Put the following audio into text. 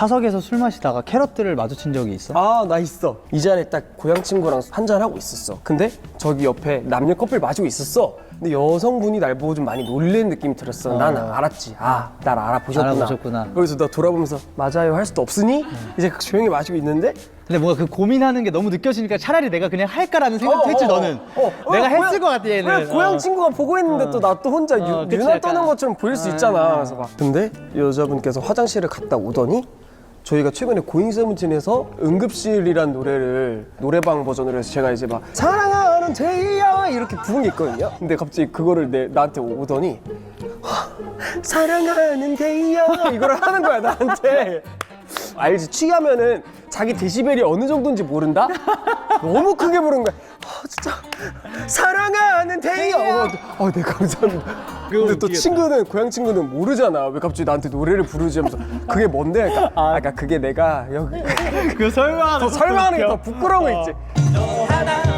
사석에서 술 마시다가 캐럿들을 마주친 적이 있어? 아 나 있어. 이 자리에 딱 고향 친구랑 한잔 하고 있었어. 근데 저기 옆에 남녀 커플 마시고 있었어. 근데 여성분이 날 보고 좀 많이 놀란 느낌이 들었어. 난 알았지. 아 날 알아보셨구나. 알아보셨구나. 그래서 나 돌아보면서 맞아요 할 수도 없으니? 이제 조용히 마시고 있는데? 근데 뭔가 그 고민하는 게 너무 느껴지니까 차라리 내가 그냥 할까라는 생각도 했지 너는. 어, 어, 내가 했을 것 같아 얘는. 고향 어. 친구가 보고 있는데 또 나 또 혼자 어, 유, 그치, 유난 약간. 떠는 것처럼 보일 수 있잖아. 그래서 막. 근데 여자분께서 화장실을 갔다 오더니 저희가 최근에 고잉 세븐틴에서 응급실이란 노래를 노래방 버전으로 해서 제가 이제 막 사랑하는 데이야! 이렇게 부른 게 있거든요. 근데 갑자기 그거를 내, 나한테 오더니 사랑하는 데이야! 이거를 하는 거야 나한테. 알지? 취하면은 자기 데시벨이 어느 정도인지 모른다? 너무 크게 부른 거야. 아, 진짜. 사랑 하는 데이야 어, 어, 네 감사합니다. 근데 또 친구는 고향 친구는 모르잖아. 왜 갑자기 나한테 노래를 부르지 하면서. 그게 뭔데? 그러니까, 아, 그러니까 그게 내가 여기 그 설명하는 더 설명하는 게 더 부끄러운 거 있지. 하나